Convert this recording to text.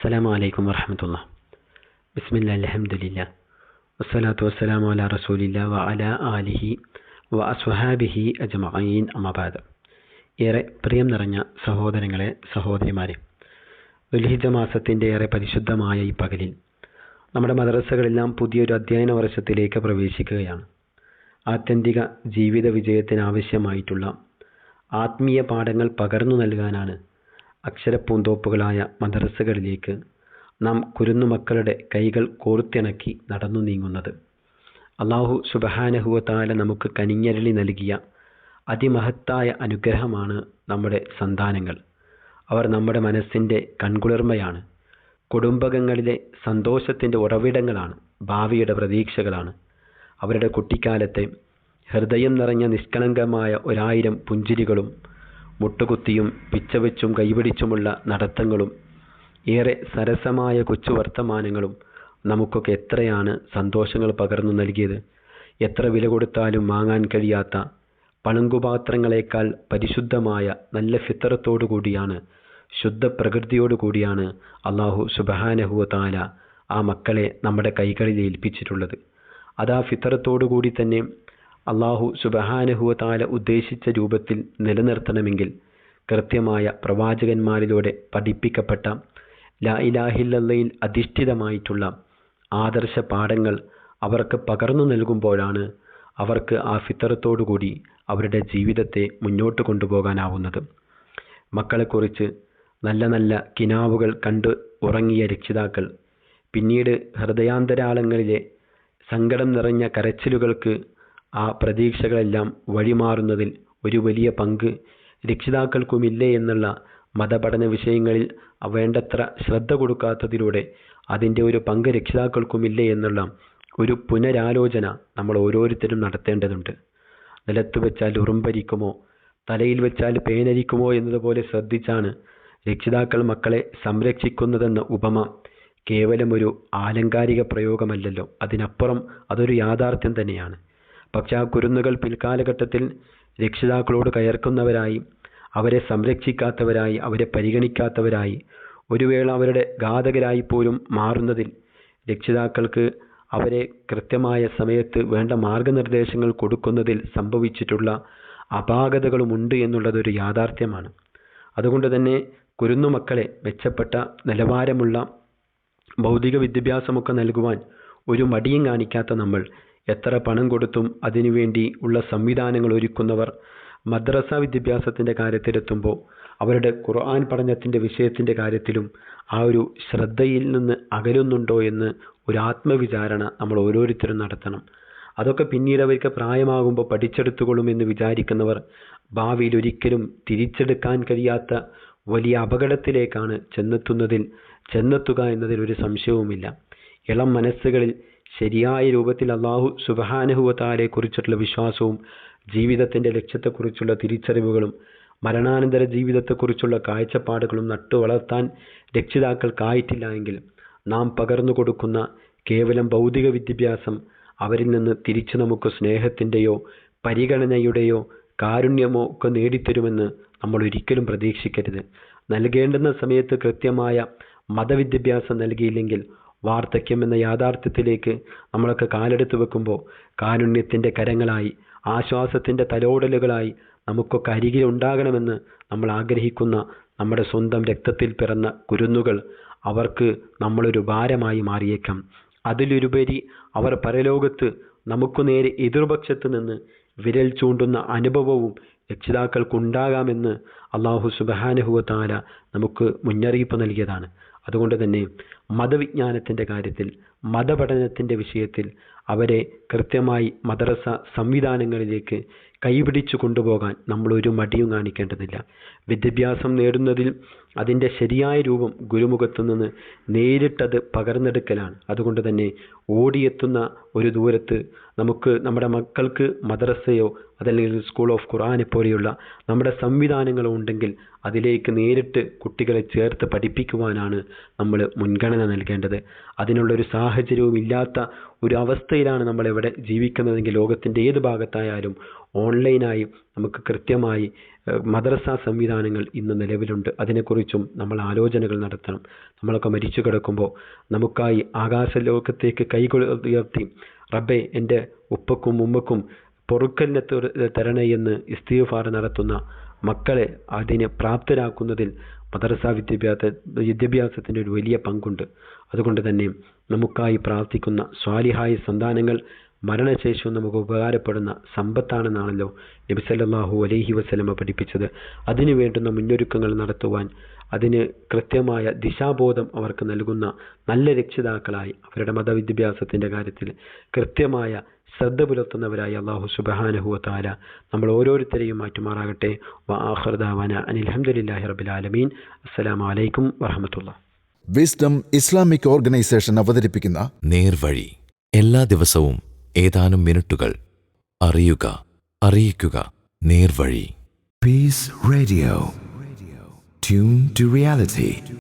അസ്സാം അലൈക്കും വറഹമത്തുള്ള ബിസ്മില്ല അലഹമില്ല വസ്സലാത്തു വസ്സലാമു അല റസൂലില്ല വ അല ആലിഹി വ അസ്വഹാബിഹി അജ്മഈൻ അമബാദ് ഏറെ പ്രിയം നിറഞ്ഞ സഹോദരങ്ങളെ സഹോദരിമാരെ ദുൽഹിജ മാസത്തിന്റെ ഏറെ പരിശുദ്ധമായ ഈ പകലിൽ നമ്മുടെ മദ്രസകളെല്ലാം പുതിയൊരു അധ്യയന വർഷത്തിലേക്ക് പ്രവേശിക്കുകയാണ്. ആത്യന്തിക ജീവിത വിജയത്തിനാവശ്യമായിട്ടുള്ള ആത്മീയ പാഠങ്ങൾ പകർന്നു നൽകാനാണ് അക്ഷരപ്പൂന്തോപ്പുകളായ മദ്രസകളിലേക്ക് നാം കുരുന്നു മക്കളുടെ കൈകൾ കോർത്തിണക്കി നടന്നു നീങ്ങുന്നത്. അള്ളാഹു സുബഹാനഹുവത്താല നമുക്ക് കനിഞ്ഞരളി നൽകിയ അതിമഹത്തായ അനുഗ്രഹമാണ് നമ്മുടെ സന്താനങ്ങൾ. അവർ നമ്മുടെ മനസ്സിന്റെ കൺകുളിർമയാണ്. കുടുംബകങ്ങളിലെ സന്തോഷത്തിന്റെ ഉറവിടങ്ങളാണ് ഭാവിയുടെ പ്രതീക്ഷകളാണ്. അവരുടെ കുട്ടിക്കാലത്തെ ഹൃദയം നിറഞ്ഞ നിഷ്കളങ്കമായ ഒരായിരം പുഞ്ചിരികളും മുട്ടുകുത്തിയും പിച്ചവെച്ചും കൈപിടിച്ചുമുള്ള നടത്തങ്ങളും ഏറെ സരസമായ കൊച്ചു വർത്തമാനങ്ങളും നമുക്കൊക്കെ എത്രയാണ് സന്തോഷങ്ങൾ പകർന്നു നൽകിയത്. എത്ര വില കൊടുത്താലും വാങ്ങാൻ കഴിയാത്ത പണങ്കുപാത്രങ്ങളെക്കാൾ പരിശുദ്ധമായ നല്ല ഫിത്തറത്തോടു കൂടിയാണ് ശുദ്ധ പ്രകൃതിയോടു കൂടിയാണ് അള്ളാഹു സുബഹാനഹുവ ആ മക്കളെ നമ്മുടെ കൈകളിൽ ഏൽപ്പിച്ചിട്ടുള്ളത്. അത് ഫിത്തറത്തോടു കൂടി തന്നെ അള്ളാഹു സുബഹാനുഹുവതാല ഉദ്ദേശിച്ച രൂപത്തിൽ നിലനിർത്തണമെങ്കിൽ കൃത്യമായ പ്രവാചകന്മാരിലൂടെ പഠിപ്പിക്കപ്പെട്ട ലാ ഇലാഹില്ലയിൽ അധിഷ്ഠിതമായിട്ടുള്ള ആദർശ പാഠങ്ങൾ അവർക്ക് പകർന്നു നൽകുമ്പോഴാണ് അവർക്ക് ആ ഫിത്തറത്തോടുകൂടി അവരുടെ ജീവിതത്തെ മുന്നോട്ട് കൊണ്ടുപോകാനാവുന്നത്. മക്കളെക്കുറിച്ച് നല്ല നല്ല കിനാവുകൾ കണ്ട് ഉറങ്ങിയ രക്ഷിതാക്കൾ പിന്നീട് ഹൃദയാന്തരാളങ്ങളിലെ സങ്കടം നിറഞ്ഞ കരച്ചിലുകൾക്ക് ആ പ്രതീക്ഷകളെല്ലാം വഴിമാറുന്നതിൽ ഒരു വലിയ പങ്ക് രക്ഷിതാക്കൾക്കുമില്ലേ എന്നുള്ള മതപഠന വിഷയങ്ങളിൽ വേണ്ടത്ര ശ്രദ്ധ കൊടുക്കാത്തതിലൂടെ അതിന്റെ ഒരു പങ്ക് രക്ഷിതാക്കൾക്കുമില്ലേ എന്നുള്ള ഒരു പുനരാലോചന നമ്മൾ ഓരോരുത്തരും നടത്തേണ്ടതുണ്ട്. നിലത്ത് വെച്ചാൽ ഉറുമ്പരിക്കുമോ? തലയിൽ വെച്ചാൽ പേനരിക്കുമോ എന്നതുപോലെ ശ്രദ്ധിച്ചാണ് രക്ഷിതാക്കൾ മക്കളെ സംരക്ഷിക്കുന്നതെന്ന ഉപമ കേവലം ഒരു ആലങ്കാരിക പ്രയോഗമല്ലല്ലോ. അതിനപ്പുറം അതൊരു യാഥാർത്ഥ്യം തന്നെയാണ്. പക്ഷെ ആ കുരുന്നുകൾ പിൽക്കാലഘട്ടത്തിൽ രക്ഷിതാക്കളോട് കയർക്കുന്നവരായി അവരെ സംരക്ഷിക്കാത്തവരായി അവരെ പരിഗണിക്കാത്തവരായി ഒരു വേള അവരുടെ ഘാതകരായി പോലും മാറുന്നതിൽ രക്ഷിതാക്കൾക്ക് അവരെ കൃത്യമായ സമയത്ത് വേണ്ട മാർഗനിർദ്ദേശങ്ങൾ കൊടുക്കുന്നതിൽ സംഭവിച്ചിട്ടുള്ള അപാകതകളുമുണ്ട് എന്നുള്ളതൊരു യാഥാർത്ഥ്യമാണ്. അതുകൊണ്ട് തന്നെ കുരുന്നു മക്കളെ മെച്ചപ്പെട്ട നിലവാരമുള്ള ഭൗതിക വിദ്യാഭ്യാസമൊക്കെ നൽകുവാൻ ഒരു മടിയും കാണിക്കാത്ത നമ്മൾ എത്ര പണം കൊടുത്തും അതിനുവേണ്ടി ഉള്ള സംവിധാനങ്ങൾ ഒരുക്കുന്നവർ മദ്രസ വിദ്യാഭ്യാസത്തിന്റെ കാര്യത്തിലെത്തുമ്പോൾ അവരുടെ ഖുർആൻ പഠനത്തിന്റെ വിഷയത്തിന്റെ കാര്യത്തിലും ആ ഒരു ശ്രദ്ധയിൽ നിന്ന് അകലുന്നുണ്ടോ എന്ന് ഒരു ആത്മവിചാരണ നമ്മൾ ഓരോരുത്തരും നടത്തണം. അതൊക്കെ പിന്നീട് അവർക്ക് പ്രായമാകുമ്പോൾ പഠിച്ചെടുത്തുകൊള്ളും എന്ന് വിചാരിക്കുന്നവർ ഭാവിയിൽ ഒരിക്കലും തിരിച്ചെടുക്കാൻ കഴിയാത്ത വലിയ അപകടത്തിലേക്കാണ് ചെന്നെത്തുന്നതിൽ ചെന്നെത്തുക എന്നതിൽ ഒരു സംശയവുമില്ല. ഇളം മനസ്സുകളിൽ ശരിയായ രൂപത്തിൽ അള്ളാഹു സുബഹാനുഹുവത്താരെ കുറിച്ചിട്ടുള്ള വിശ്വാസവും ജീവിതത്തിന്റെ ലക്ഷ്യത്തെക്കുറിച്ചുള്ള തിരിച്ചറിവുകളും മരണാനന്തര ജീവിതത്തെക്കുറിച്ചുള്ള കാഴ്ചപ്പാടുകളും നട്ടു വളർത്താൻ രക്ഷിതാക്കൾക്കായിട്ടില്ല എങ്കിൽ നാം പകർന്നു കൊടുക്കുന്ന കേവലം ഭൗതിക വിദ്യാഭ്യാസം അവരിൽ നിന്ന് തിരിച്ചു നമുക്ക് സ്നേഹത്തിന്റെയോ പരിഗണനയുടെയോ കാരുണ്യമോ ഒക്കെ നേടിത്തരുമെന്ന് നമ്മൾ ഒരിക്കലും പ്രതീക്ഷിക്കരുത്. നൽകേണ്ടുന്ന സമയത്ത് കൃത്യമായ മതവിദ്യാഭ്യാസം നൽകിയില്ലെങ്കിൽ വാർദ്ധക്യം എന്ന യാഥാർത്ഥ്യത്തിലേക്ക് നമ്മളൊക്കെ കാലെടുത്ത് വെക്കുമ്പോൾ കാരുണ്യത്തിന്റെ കരങ്ങളായി ആശ്വാസത്തിന്റെ തലോടലുകളായി നമുക്കൊക്കെ അരികിൽ ഉണ്ടാകണമെന്ന് നമ്മൾ ആഗ്രഹിക്കുന്ന നമ്മുടെ സ്വന്തം രക്തത്തിൽ പിറന്ന കുരുന്നുകൾ അവർക്ക് നമ്മളൊരു ഭാരമായി മാറിയേക്കാം. അതിലുപരി അവർ പരലോകത്ത് നമുക്ക് നേരെ എതിർപക്ഷത്ത് നിന്ന് വിരൽ ചൂണ്ടുന്ന അനുഭവവും രക്ഷിതാക്കൾക്കുണ്ടാകാമെന്ന് അള്ളാഹു സുബഹാനുഹുവത്താല നമുക്ക് മുന്നറിയിപ്പ് നൽകിയതാണ്. അതുകൊണ്ട് തന്നെ മതവിജ്ഞാനത്തിന്റെ കാര്യത്തിൽ മതപഠനത്തിന്റെ വിഷയത്തിൽ അവരെ കൃത്യമായി മദ്രസ സംവിധാനങ്ങളിലേക്ക് കൈപിടിച്ചു കൊണ്ടുപോകാൻ നമ്മൾ ഒരു മടിയും കാണിക്കേണ്ടതില്ല. വിദ്യാഭ്യാസം നേടുന്നതിൽ അതിന്റെ ശരിയായ രൂപം ഗുരുമുഖത്തു നിന്ന് നേരിട്ടത് പകർന്നെടുക്കലാണ്. അതുകൊണ്ട് തന്നെ ഓടിയെത്തുന്ന ഒരു ദൂരത്ത് നമുക്ക് നമ്മുടെ മക്കൾക്ക് മദ്രസയോ അതല്ലെങ്കിൽ സ്കൂൾ ഓഫ് ഖുറാനെ പോലെയുള്ള നമ്മുടെ സംവിധാനങ്ങളോ ഉണ്ടെങ്കിൽ അതിലേക്ക് നേരിട്ട് കുട്ടികളെ ചേർത്ത് പഠിപ്പിക്കുവാനാണ് നമ്മൾ മുൻഗണന നൽകേണ്ടത്. അതിനുള്ളൊരു സാഹചര്യവും ഇല്ലാത്ത ഒരു അവസ്ഥയിലാണ് നമ്മൾ നമ്മളിവിടെ ജീവിക്കുന്നതെങ്കിൽ ലോകത്തിന്റെ ഏത് ഭാഗത്തായാലും ഓൺലൈനായി നമുക്ക് കൃത്യമായി മദ്രസ സംവിധാനങ്ങൾ ഇന്ന് നിലവിലുണ്ട്. അതിനെക്കുറിച്ചും നമ്മൾ ആലോചനകൾ നടത്തണം. നമ്മളൊക്കെ മരിച്ചു കിടക്കുമ്പോൾ നമുക്കായി ആകാശ ലോകത്തേക്ക് കൈകൾ ഉയർത്തി റബ്ബെ എന്റെ ഉപ്പക്കും ഉമ്മക്കും പൊറുക്കലിനെ തരണേ എന്ന് ഇസ്തിഫാർ നടത്തുന്ന മക്കളെ അതിനെ പ്രാപ്തരാക്കുന്നതിൽ മദ്രസ വിദ്യാഭ്യാസ വിദ്യാഭ്യാസത്തിന്റെ ഒരു വലിയ പങ്കുണ്ട്. അതുകൊണ്ട് തന്നെ നമുക്കായി പ്രാർത്ഥിക്കുന്ന സ്വാലിഹായ സന്താനങ്ങൾ മരണശേഷവും നമുക്ക് ഉപകാരപ്പെടുന്ന സമ്പത്താണെന്നാണല്ലോ നബി സല്ലല്ലാഹു അലൈഹി വസ്ലമ പഠിപ്പിച്ചത്. അതിനു വേണ്ടുന്ന മുന്നൊരുക്കങ്ങൾ നടത്തുവാൻ അതിന് കൃത്യമായ ദിശാബോധം അവർക്ക് നൽകുന്ന നല്ല രക്ഷിതാക്കളായി അവരുടെ മതവിദ്യാഭ്യാസത്തിന്റെ കാര്യത്തിൽ കൃത്യമായ ശ്രദ്ധ പുലർത്തുന്നവരായി അള്ളാഹു സുബഹാനഹുവ താല നമ്മൾ ഓരോരുത്തരെയും മാറ്റുമാറാകട്ടെ. വ അനിൽഹമ്മദില്ലാഹി ആലമീൻ. അസ്സലാമു അലൈക്കും വറഹമത്തുള്ള വിസ്ഡം ഇസ്ലാമിക് ഓർഗനൈസേഷൻ അവതരിപ്പിക്കുന്ന നേർവഴി എല്ലാ ദിവസവും ഏതാനും മിനിറ്റുകൾ അറിയുക അറിയിക്കുക. Nervazhi peace radio tune to reality.